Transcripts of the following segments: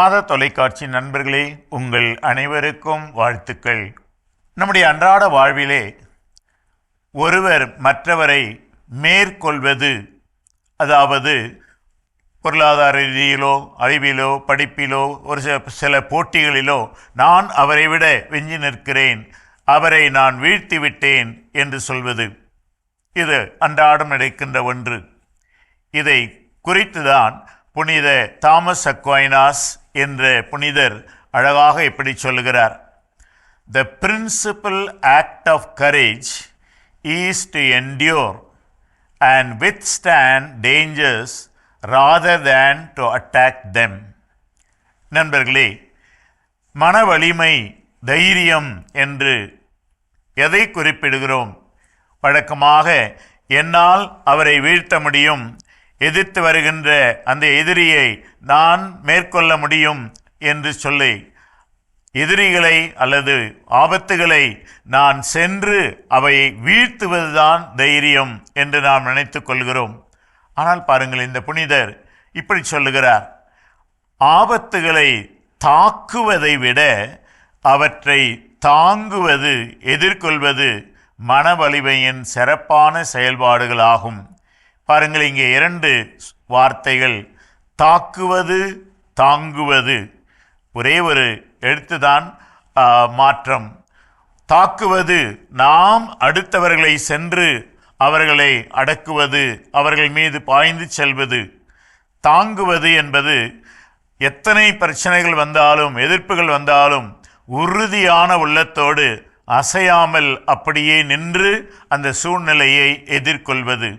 மாத தொலைக்காட்சி நண்பர்களே உங்கள் அனைவருக்கும் வாழ்த்துக்கள். நம்முடைய அன்றாட வாழ்விலே ஒருவர் மற்றவரை மேற்கொள்வது அதாவது பொருளாதார ரீதியிலோ அறிவிலோ படிப்பிலோ ஒரு சில சில போட்டிகளிலோ நான் அவரை விட வெஞ்சி நிற்கிறேன் அவரை நான் வீழ்த்தி விட்டேன் என்று சொல்வது. இது அன்றாடம் நடக்கின்ற ஒன்று. இதை குறித்துதான் புனித தாமஸ் அக்வைனாஸ் என்ற புனிதர் அழகாக இப்படி சொல்லுகிறார். The principal act of courage is to endure and withstand dangers rather than to attack them நண்பர்களே மன வலிமை தைரியம் என்று எதை குறிப்பிடுகிறோம்? வழக்கமாக என்னால் அவரை வீழ்த்த முடியும். எதிர்த்து வருகின்ற அந்த எதிரியை நான் மேற்கொள்ள முடியும் என்று சொல்லி எதிரிகளை அல்லது ஆபத்துகளை நான் சென்று அவை வீழ்த்துவதுதான் தைரியம் என்று நாம் நினைத்து கொள்கிறோம். ஆனால் பாருங்கள் இந்த புனிதர் இப்படி சொல்லுகிறார். ஆபத்துகளை தாக்குவதை விட அவற்றை தாங்குவது எதிர்கொள்வது மன வலிமையின் சிறப்பான செயல்பாடுகளாகும். பாருங்கள் இங்கே இரண்டு வார்த்தைகள். தாக்குவது தாங்குவது. ஒரே ஒரு எழுத்துதான் மாற்றம். தாக்குவது நாம் அடுத்தவர்களை சென்று அவர்களை அடக்குவது அவர்கள் மீது பாய்ந்து செல்வது. தாங்குவது என்பது எத்தனை பிரச்சனைகள் வந்தாலும் எதிர்ப்புகள் வந்தாலும் உறுதியான உள்ளத்தோடு அசையாமல் அப்படியே நின்று அந்த சூழ்நிலையை எதிர்கொள்வது.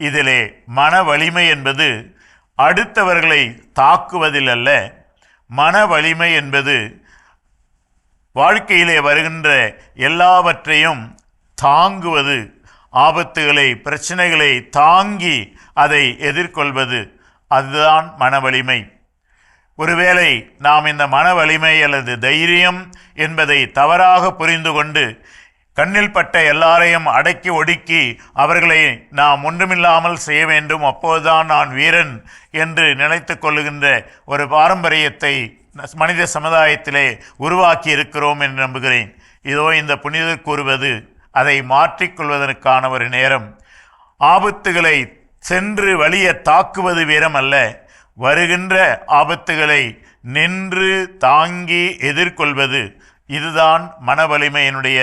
இதிலே மன வலிமை என்பது அடுத்தவர்களை தாக்குவதில் அல்ல மன வலிமை என்பது வாழ்க்கையிலே வருகின்ற எல்லாவற்றையும் தாங்குவது ஆபத்துகளை பிரச்சனைகளை தாங்கி அதை எதிர்கொள்வது அதுதான் மன வலிமை. ஒருவேளை நாம் இந்த மன வலிமை அல்லது தைரியம் என்பதை தவறாக புரிந்து கொண்டு கண்ணில் பட்ட எல்லாரையும் அடக்கி ஒடுக்கி அவர்களை நாம் ஒன்றுமில்லாமல் செய்ய வேண்டும் அப்போதுதான் நான் வீரன் என்று நினைத்து கொள்ளுகின்ற ஒரு பாரம்பரியத்தை மனித சமுதாயத்திலே உருவாக்கி இருக்கிறோம் என்று நம்புகிறேன். இதோ இந்த புனிதர் கூறுவது அதை மாற்றிக்கொள்வதற்கான ஒரு நேரம். ஆபத்துகளை சென்று வழிய தாக்குவது வீரம் அல்ல வருகின்ற ஆபத்துகளை நின்று தாங்கி எதிர்கொள்வது. இதுதான் மன வலிமையினுடைய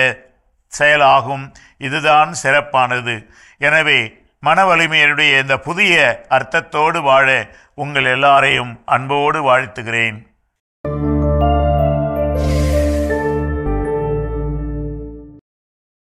செயலாகும். இதுதான் சிறப்பானது. எனவே மன வலிமையினுடைய இந்த புதிய அர்த்தத்தோடு வாழ உங்கள் எல்லாரையும் அன்போடு வாழ்த்துகிறேன்.